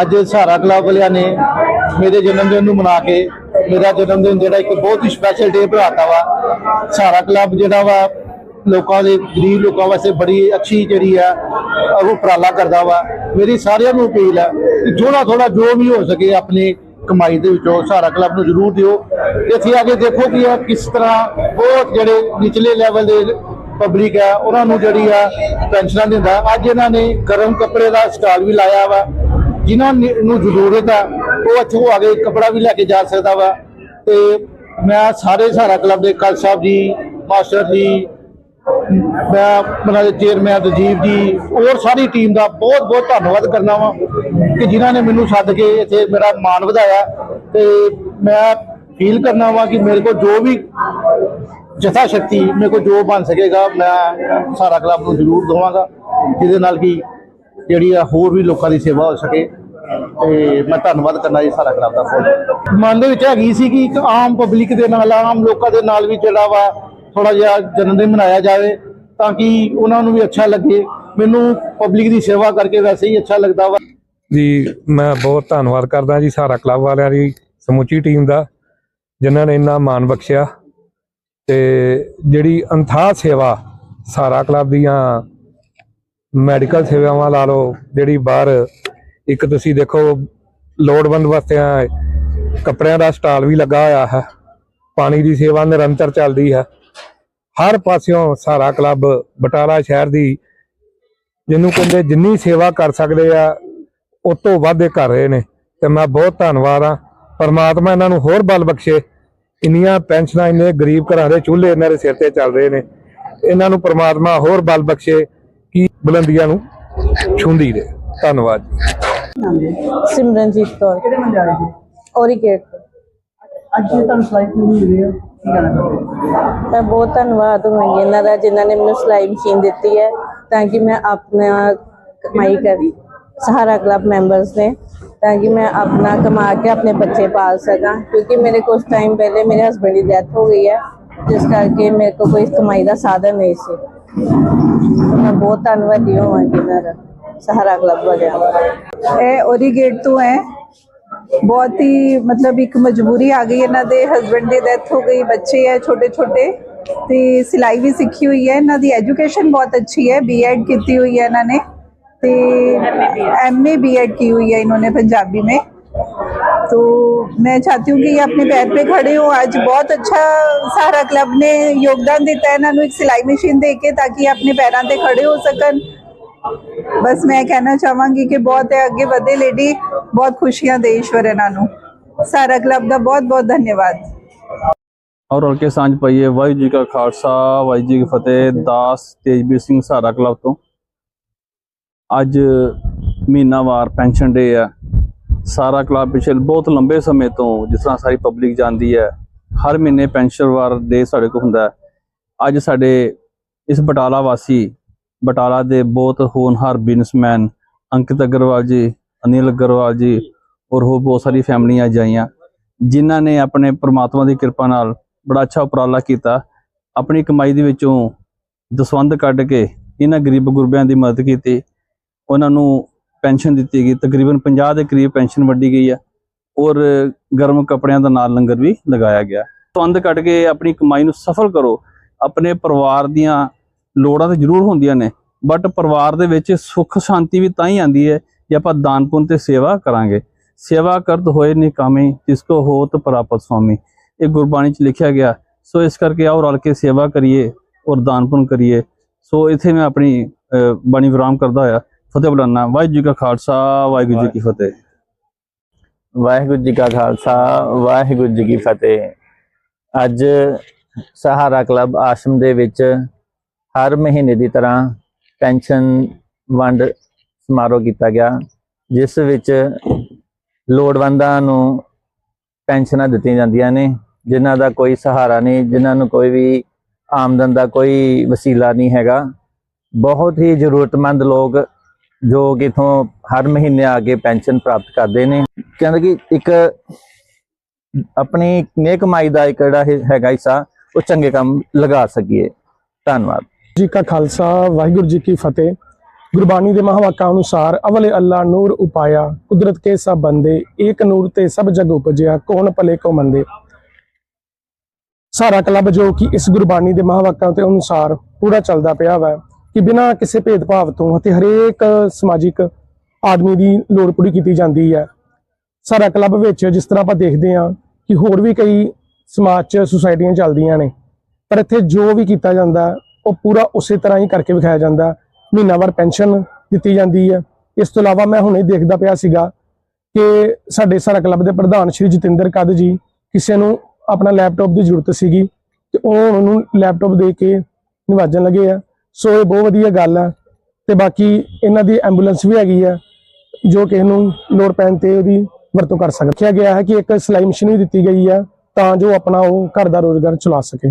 ਅੱਜ ਸਹਾਰਾ ਕਲੱਬ ਵਾਲਿਆਂ ਨੇ ਮੇਰੇ ਜਨਮ ਦਿਨ ਨੂੰ ਮਨਾ ਕੇ, ਮੇਰਾ ਜਨਮ ਦਿਨ ਜਿਹੜਾ ਇੱਕ ਬਹੁਤ ਹੀ ਸਪੈਸ਼ਲ ਡੇ ਬਣਾਤਾ ਵਾ। ਸਹਾਰਾ ਕਲੱਬ ਜਿਹੜਾ ਵਾ, ਲੋਕਾਂ ਦੇ, ਗਰੀਬ ਲੋਕਾਂ ਵਾਸਤੇ ਬੜੀ ਅੱਛੀ ਜਿਹੜੀ ਆ, ਉਹ ਉਪਰਾਲਾ ਕਰਦਾ ਵਾ। ਮੇਰੀ ਸਾਰਿਆਂ ਨੂੰ ਅਪੀਲ ਹੈ ਕਿ ਥੋੜਾ ਥੋੜਾ ਜੋ ਵੀ ਹੋ ਸਕੇ ਆਪਣੀ ਕਮਾਈ ਦੇ ਵਿੱਚੋਂ ਸਹਾਰਾ ਕਲੱਬ ਨੂੰ ਜ਼ਰੂਰ ਦਿਓ। ਇੱਥੇ ਆ ਕੇ ਦੇਖੋ ਕਿ ਇਹ ਕਿਸ ਤਰ੍ਹਾਂ ਬਹੁਤ ਜਿਹੜੇ ਨਿਚਲੇ ਲੈਵਲ ਦੇ ਪਬਲਿਕ ਹੈ ਉਹਨਾਂ ਨੂੰ ਜਿਹੜੀ ਆ ਪੈਨਸ਼ਨਾਂ ਦਿੰਦਾ। ਅੱਜ ਇਹਨਾਂ ਨੇ ਗਰਮ ਕੱਪੜੇ ਦਾ ਸਟਾਲ ਵੀ ਲਾਇਆ ਵਾ। ਜਿਨ੍ਹਾਂ ਨੂੰ ਜ਼ਰੂਰਤ ਆ, ਉਹ ਇੱਥੋਂ ਆ ਕੇ ਕੱਪੜਾ ਵੀ ਲੈ ਕੇ ਜਾ ਸਕਦਾ ਵਾ। ਤੇ ਮੈਂ ਸਾਰੇ ਸਹਾਰਾ ਕਲੱਬ ਦੇ ਕਲ ਸਾਹਿਬ ਜੀ, ਮਾਸਟਰ ਜੀ, ਮੈਂ ਉਹਨਾਂ ਦੇ ਚੇਅਰਮੈਨ ਰਜੀਵ ਜੀ, ਹੋਰ ਸਾਰੀ ਟੀਮ ਦਾ ਬਹੁਤ ਬਹੁਤ ਧੰਨਵਾਦ ਕਰਨਾ ਵਾ ਕਿ ਜਿਨ੍ਹਾਂ ਨੇ ਮੈਨੂੰ ਸੱਦ ਕੇ ਇੱਥੇ ਮੇਰਾ ਮਾਣ ਵਧਾਇਆ। ਤੇ ਮੈਂ ਫੀਲ ਕਰਨਾ ਵਾ ਕਿ ਮੇਰੇ ਕੋਲ ਜੋ ਵੀ ਜਥਾ ਸ਼ਕਤੀ ਮੇਰੇ ਕੋਲ ਜੋ ਬਣ ਸਕੇਗਾ, ਮੈਂ ਸਾਰਾ ਕਲੱਬ ਨੂੰ ਜ਼ਰੂਰ ਦਵਾਂਗਾ। ਜਿਹਦੇ ਨਾਲ ਕਿ ਜਿਹੜੀ ਆ ਹੋਰ ਵੀ ਲੋਕਾਂ ਦੀ ਸੇਵਾ ਹੋ ਸਕੇ। ਤੇ ਮੈਂ ਧੰਨਵਾਦ ਕਰਨਾ ਜੀ ਸਾਰਾ ਕਲੱਬ ਦਾ ਬਹੁਤ। ਮਨ ਦੇ ਵਿੱਚ ਹੈਗੀ ਸੀ ਕਿ ਇੱਕ ਆਮ ਪਬਲਿਕ ਦੇ ਨਾਲ, ਆਮ ਲੋਕਾਂ ਦੇ ਨਾਲ ਵੀ ਜਿਹੜਾ ਵਾ ਥੋੜਾ ਜਿਹਾ ਜਨਮ ਦਿਨ ਮਨਾਇਆ ਜਾਵੇ, ਤਾਂ ਕਿ ਉਹਨਾਂ ਨੂੰ ਵੀ ਅੱਛਾ ਲੱਗੇ। ਮੈਨੂੰ ਪਬਲਿਕ ਦੀ ਸੇਵਾ ਕਰਕੇ ਵੈਸੇ ਹੀ ਅੱਛਾ ਲੱਗਦਾ ਵਾ। ਜੀ, ਮੈਂ ਬਹੁਤ ਧੰਨਵਾਦ ਕਰਦਾ ਜੀ ਸਾਰਾ ਕਲੱਬ ਵਾਲਿਆਂ ਦੀ, ਸਮੁੱਚੀ ਟੀਮ ਦਾ, ਜਿਨ੍ਹਾਂ ਨੇ ਇੰਨਾ ਮਾਣ ਬਖਸ਼ਿਆ। ਤੇ ਜਿਹੜੀ ਅੰਥਾ ਸੇਵਾ ਸਾਰਾ ਕਲੱਬ ਦੀਆਂ ਮੈਡੀਕਲ ਸੇਵਾਵਾਂ ਲਾ ਲਓ, ਜਿਹੜੀ ਬਾਹਰ, ਇੱਕ ਤੁਸੀਂ ਦੇਖੋ, ਲੋੜਵੰਦ ਵਾਸਤੇ ਕੱਪੜਿਆਂ ਦਾ ਸਟਾਲ ਵੀ ਲੱਗਾ ਹੋਇਆ ਹੈ। ਪਾਣੀ ਦੀ ਸੇਵਾ ਨਿਰੰਤਰ ਚੱਲਦੀ ਹੈ। ਹਰ ਪਾਸਿਓਂ ਸਾਰਾ ਕਲੱਬ ਬਟਾਲਾ ਸ਼ਹਿਰ ਦੀ, ਜਿਹਨੂੰ ਕਹਿੰਦੇ ਜਿੰਨੀ ਸੇਵਾ ਕਰ ਸਕਦੇ ਆ, ਉਹ ਤੋਂ ਵੱਧ ਇਹ ਕਰ ਰਹੇ ਨੇ। ਤੇ ਮੈਂ ਬਹੁਤ ਧੰਨਵਾਦ ਆ ਪਰਮਾਤਮਾ ਇਹਨਾਂ ਨੂੰ ਹੋਰ ਬਲ ਬਖਸ਼ੇ। ਇੰਨੀਆਂ ਪੈਨਸ਼ਨਾਂ, ਇੰਨੇ ਗਰੀਬ ਘਰਾਂ ਦੇ ਚੁੱਲ੍ਹੇ ਇਹਨਾਂ ਦੇ ਸਿਰ ਤੇ ਚੱਲ ਰਹੇ ਨੇ। ਇਹਨਾਂ ਨੂੰ ਪਰਮਾਤਮਾ ਹੋਰ ਬਲ ਬਖਸ਼ੇ। ਕਿ ਬੁਲੰਦੀਆਂ ਨੂੰ ਛੁੰਦੀ ਰਹੇ? ਧੰਨਵਾਦ ਜੀ। ਸਿਮਰਨਜੀਤ ਕੌਰ। ਕਿਹੜੇ ਮੰਦੇ ਆਏ ਜੀ? ਔਰੀ ਗੇਟ। ਅੱਜ ਇਹ ਤੁਹਾਨੂੰ ਸਲਾਈਡ ਨੂੰ ਮਿਲੀ ਹੈ? ਮੈਂ ਬਹੁਤ ਧੰਨਵਾਦ ਹੋਵਾਂਗੀ ਇਹਨਾਂ ਦਾ ਜਿਨ੍ਹਾਂ ਨੇ ਮੈਨੂੰ ਸਿਲਾਈ ਮਸ਼ੀਨ ਦਿੱਤੀ ਹੈ ਤਾਂ ਕਿ ਮੈਂ ਆਪਣਾ ਕਮਾਈ ਕਰ ਸਹਾਰਾ ਕਲੱਬ ਮੈਂਬਰਸ ਨੇ ਤਾਂ ਕਿ ਮੈਂ ਆਪਣਾ ਕਮਾ ਕੇ ਆਪਣੇ ਬੱਚੇ ਪਾਲ ਸਕਾਂ ਕਿਉਂਕਿ ਮੇਰੇ ਕੁਝ ਟਾਈਮ ਪਹਿਲੇ ਮੇਰੇ ਹਸਬੰਡ ਦੀ ਡੈਥ ਹੋ ਗਈ ਹੈ ਜਿਸ ਕਰਕੇ ਮੇਰੇ ਕੋਲ ਕੋਈ ਕਮਾਈ ਦਾ ਸਾਧਨ ਨਹੀਂ ਸੀ। ਮੈਂ ਬਹੁਤ ਧੰਨਵਾਦੀ ਹਾਂ ਇਹਨਾਂ ਦਾ। ਸਹਾਰਾ ਕਲੱਬ ਵਗੈਰਾ ਇਹ ਔਰੀ ਗੇਟ ਤੋਂ ਹੈ। ਬਹੁਤ ਹੀ ਮਤਲਬ ਇੱਕ ਮਜਬੂਰੀ ਆ ਗਈ ਇਹਨਾਂ ਦੇ ਹਸਬੰਡ ਦੀ ਡੈਥ ਹੋ ਗਈ, ਬੱਚੇ ਹੈ ਛੋਟੇ ਛੋਟੇ ਤੇ ਸਿਲਾਈ ਵੀ ਸਿੱਖੀ ਹੋਈ ਹੈ। ਇਹਨਾਂ ਦੀ ਐਜੂਕੇਸ਼ਨ ਬਹੁਤ ਅੱਛੀ ਹੈ। ਬੀਐਡ ਕੀਤੀ ਹੋਈ ਹੈ ਇਹਨਾਂ ਨੇ। ਤੇ ਐਮਏ ਬੀਐਡ ਕੀ ਹੋਈ ਹੈ ਇਹਨਾਂ ਨੇ ਪੰਜਾਬੀ ਮੇਂ तो मैं चाहती हूँ कि ये अपने पैर पे खड़े हो आज बहुत अच्छा सहारा क्लब ने योगदान दिता है इन्होंने एक सिलाई मशीन दे के ताकि ये अपने पैरों ਤੇ ਖੜੇ ਹੋ ਸਕਣ ਬਸ ਮੈਂ ਕਹਿਣਾ ਚਾਹਾਂਗੀ ਕਿ ਬਹੁਤ ਹੈ ਅੱਗੇ ਵਧੇ ਲੇਡੀ ਬਹੁਤ ਖੁਸ਼ੀਆਂ ਦੇ ਈਸ਼ਵਰ ਇਹਨਾਂ ਨੂੰ ਸਾਰਾ ਕਲੱਬ ਦਾ ਬਹੁਤ ਬਹੁਤ ਧੰਨਵਾਦ ਔਰ ਰਲ ਕੇ ਸਾਂਝ ਪਾਈਏ ਵਾਹਿਗੁਰੂ ਜੀ ਕਾ ਖਾਲਸਾ ਵਾਹਿਗੁਰੂ ਜੀ ਕੀ ਫਤਿਹ ਦਾਸ ਤੇਜਵੀਰ ਸਿੰਘ ਸਹਾਰਾ ਕਲੱਬ ਤੋਂ ਅੱਜ ਮਹੀਨਾਵਾਰ ਪੈਨਸ਼ਨ ਡੇ ਆ ਸਾਰਾ ਕਲੱਬ ਪਿਛਲੇ ਬਹੁਤ ਲੰਬੇ ਸਮੇਂ ਤੋਂ ਜਿਸ ਤਰ੍ਹਾਂ ਸਾਰੀ ਪਬਲਿਕ ਜਾਣਦੀ ਹੈ, ਹਰ ਮਹੀਨੇ ਪੈਨਸ਼ਨਵਾਰ ਡੇ ਸਾਡੇ ਕੋਲ ਹੁੰਦਾ ਅੱਜ ਸਾਡੇ ਇਸ ਬਟਾਲਾ ਵਾਸੀ, ਬਟਾਲਾ ਦੇ ਬਹੁਤ ਹੋਣਹਾਰ ਬਿਜ਼ਨਸਮੈਨ ਅੰਕਿਤ ਅਗਰਵਾਲ ਜੀ, ਅਨਿਲ ਅਗਰਵਾਲ ਜੀ ਔਰ ਹੋਰ ਬਹੁਤ ਸਾਰੀ ਫੈਮਲੀਆਂ ਜਾਈਆਂ ਜਿਨ੍ਹਾਂ ਨੇ ਆਪਣੇ ਪ੍ਰਮਾਤਮਾ ਦੀ ਕਿਰਪਾ ਨਾਲ ਬੜਾ ਅੱਛਾ ਉਪਰਾਲਾ ਕੀਤਾ। ਆਪਣੀ ਕਮਾਈ ਦੇ ਵਿੱਚੋਂ ਦਸਵੰਧ ਕੱਢ ਕੇ ਇਹਨਾਂ ਗਰੀਬ ਗੁਰਬਿਆਂ ਦੀ ਮਦਦ ਕੀਤੀ। ਉਹਨਾਂ ਨੂੰ ਪੈਨਸ਼ਨ ਦਿੱਤੀ ਗਈ ਤਕਰੀਬਨ 50 ਦੇ ਕਰੀਬ ਪੈਨਸ਼ਨ ਵੱਡੀ ਗਈ ਹੈ ਔਰ ਗਰਮ ਕੱਪੜਿਆਂ ਦਾ ਨਾਲ ਲੰਗਰ ਵੀ ਲਗਾਇਆ ਗਿਆ। ਦਸਵੰਧ ਕੱਢ ਕੇ ਆਪਣੀ ਕਮਾਈ ਨੂੰ ਸਫਲ ਕਰੋ ਆਪਣੇ ਪਰਿਵਾਰ ਦੀਆਂ ਲੋੜਾਂ ਤੇ ਜ਼ਰੂਰ ਹੁੰਦੀਆਂ ਨੇ ਬਟ ਪਰਿਵਾਰ ਦੇ ਵਿੱਚ ਸੁੱਖ ਸ਼ਾਂਤੀ ਵੀ ਤਾਂ ਹੀ ਆਂਦੀ ਹੈ ਜੇ ਆਪਾਂ ਦਾਨ ਪੁੰਨ ਤੇ ਸੇਵਾ ਕਰਾਂਗੇ। ਸੇਵਾ ਕਰਤ ਹੋਏ ਨਿਕਾਮੇ ਜਿਸ ਕੋ ਹੋਤ ਪ੍ਰਾਪਤ ਸੁਆਮੀ ਇਹ ਗੁਰਬਾਣੀ ਚ ਲਿਖਿਆ ਗਿਆ ਸੋ ਇਸ ਕਰਕੇ ਆਓ ਰਲ ਕੇ ਸੇਵਾ ਕਰੀਏ ਔਰ ਦਾਨ ਪੁੰਨ ਕਰੀਏ। ਸੋ ਇੱਥੇ ਮੈਂ ਆਪਣੀ ਅਹ, ਬਾਣੀ ਵਿਰਾਮ ਕਰਦਾ ਹੋਇਆ। ਫਤਿਹ ਬੁਲਾਨਾ ਵਾਹਿਗੁਰੂ ਜੀ ਕਾ ਖਾਲਸਾ, ਵਾਹਿਗੁਰੂ ਜੀ ਕੀ ਫਤਿਹ। ਵਾਹਿਗੁਰੂ ਜੀ ਕਾ ਖਾਲਸਾ, ਵਾਹਿਗੁਰੂ ਜੀ ਕੀ ਫਤਿਹ। ਅੱਜ ਸਹਾਰਾ ਕਲੱਬ ਆਸ਼ਰਮ ਦੇ ਵਿੱਚ ਹਰ ਮਹੀਨੇ ਦੀ ਤਰ੍ਹਾਂ ਪੈਨਸ਼ਨ ਵੰਡ ਸਮਾਰੋਹ ਕੀਤਾ ਗਿਆ, ਜਿਸ ਵਿੱਚ ਲੋੜਵੰਦਾਂ ਨੂੰ ਪੈਨਸ਼ਨਾਂ ਦਿੱਤੀਆਂ ਜਾਂਦੀਆਂ ਨੇ, ਜਿਨ੍ਹਾਂ ਦਾ ਕੋਈ ਸਹਾਰਾ ਨਹੀਂ, ਜਿਨ੍ਹਾਂ ਨੂੰ ਕੋਈ ਵੀ ਆਮਦਨ ਦਾ ਕੋਈ ਵਸੀਲਾ ਨਹੀਂ ਹੈਗਾ। ਬਹੁਤ ਹੀ ਜ਼ਰੂਰਤਮੰਦ ਲੋਕ ਜੋ ਕਿ ਇਥੋਂ ਹਰ ਮਹੀਨੇ ਆ ਕੇ ਪੈਨਸ਼ਨ ਪ੍ਰਾਪਤ ਕਰਦੇ ਨੇ। ਕਹਿੰਦੇ ਕਿ ਇੱਕ ਆਪਣੀ ਨੇਕ ਕਮਾਈ ਦਾ ਇੱਕ ਜਿਹੜਾ ਹੈਗਾ ਹਿੱਸਾ, ਉਹ ਚੰਗੇ ਕੰਮ ਲਗਾ ਸਕੀਏ। ਧੰਨਵਾਦ। ਜੀ ਕਾ ਖਾਲਸਾ, ਵਾਹਿਗੁਰੂ ਜੀ ਕੀ ਫਤਿਹ। ਗੁਰਬਾਣੀ ਦੇ ਮਹਾਵਾਕਾਂ ਅਨੁਸਾਰ ਅਵਲੇ ਅੱਲਾ ਨੂਰ ਉਪਾਇਆ, ਕੁਦਰਤ ਕੇ ਸਭ ਬੰਦੇ, ਏਕ ਨੂਰ ਤੇ ਸਭ ਜਗ ਉਪਜਿਆ, ਕੌਣ ਭਲੇ ਕੋ ਮੰਦੇ। ਸਾਰਾ ਕਲੱਬ ਜੋ ਕਿ ਇਸ ਗੁਰਬਾਣੀ ਦੇ ਮਹਾਵਾਕਾਂ ਦੇ ਅਨੁਸਾਰ ਪੂਰਾ ਚੱਲਦਾ ਪਿਆ ਵਾ। ਕਿ ਬਿਨਾਂ ਕਿਸੇ ਭੇਦਭਾਵ ਤੋਂ ਅਤੇ ਹਰੇਕ ਸਮਾਜਿਕ ਆਦਮੀ ਦੀ ਲੋੜ ਪੂਰੀ ਕੀਤੀ ਜਾਂਦੀ ਹੈ। ਸਾਰਾ ਕਲੱਬ ਵਿੱਚ ਜਿਸ ਤਰ੍ਹਾਂ ਆਪਾਂ ਦੇਖਦੇ ਹਾਂ ਕਿ ਹੋਰ ਵੀ ਕਈ ਸਮਾਜ 'ਚ ਸੁਸਾਇਟੀਆਂ ਚੱਲਦੀਆਂ ਨੇ, ਪਰ ਇੱਥੇ ਜੋ ਵੀ ਕੀਤਾ ਜਾਂਦਾ, ਉਹ ਪੂਰਾ ਉਸੇ ਤਰ੍ਹਾਂ ਹੀ ਕਰਕੇ ਵਿਖਾਇਆ ਜਾਂਦਾ। ਹੈ। ਮਹੀਨਾਵਾਰ ਪੈਨਸ਼ਨ ਦਿੱਤੀ ਜਾਂਦੀ ਹੈ। ਇਸ ਤੋਂ ਇਲਾਵਾ ਮੈਂ ਹੁਣੇ ਦੇਖਦਾ ਪਿਆ ਸੀਗਾ ਕਿ ਸਾਡੇ ਸਾਰਾ ਕਲੱਬ ਦੇ ਪ੍ਰਧਾਨ ਸ਼੍ਰੀ ਜਤਿੰਦਰ ਕਦ ਜੀ ਕਿਸੇ ਨੂੰ ਆਪਣਾ ਲੈਪਟਾਪ ਦੀ ਜ਼ਰੂਰਤ ਸੀਗੀ ਤੇ ਉਹ ਉਹਨੂੰ ਲੈਪਟਾਪ ਦੇ ਕੇ ਨਿਵਾਜਣ ਲੱਗੇ ਆ। ਸੋ ਇਹ ਬਹੁਤ ਵਧੀਆ ਗੱਲ ਹੈ ਤੇ ਬਾਕੀ ਇਹਨਾਂ ਦੀ ਐਂਬੂਲੈਂਸ ਵੀ ਹੈਗੀ ਆ ਜੋ ਕਿਸੇ ਨੂੰ ਲੋੜ ਪੈਣ ਤੇ ਉਹਦੀ ਵਰਤੋਂ ਕਰ ਸਕਦਾ ਕਿਹਾ ਗਿਆ ਹੈ ਕਿ ਇੱਕ ਸਿਲਾਈ ਮਸ਼ੀਨ ਵੀ ਦਿੱਤੀ ਗਈ ਹੈ ਤਾਂ ਜੋ ਆਪਣਾ ਉਹ ਘਰ ਦਾ ਰੋਜ਼ਗਾਰ ਚਲਾ ਸਕੇ।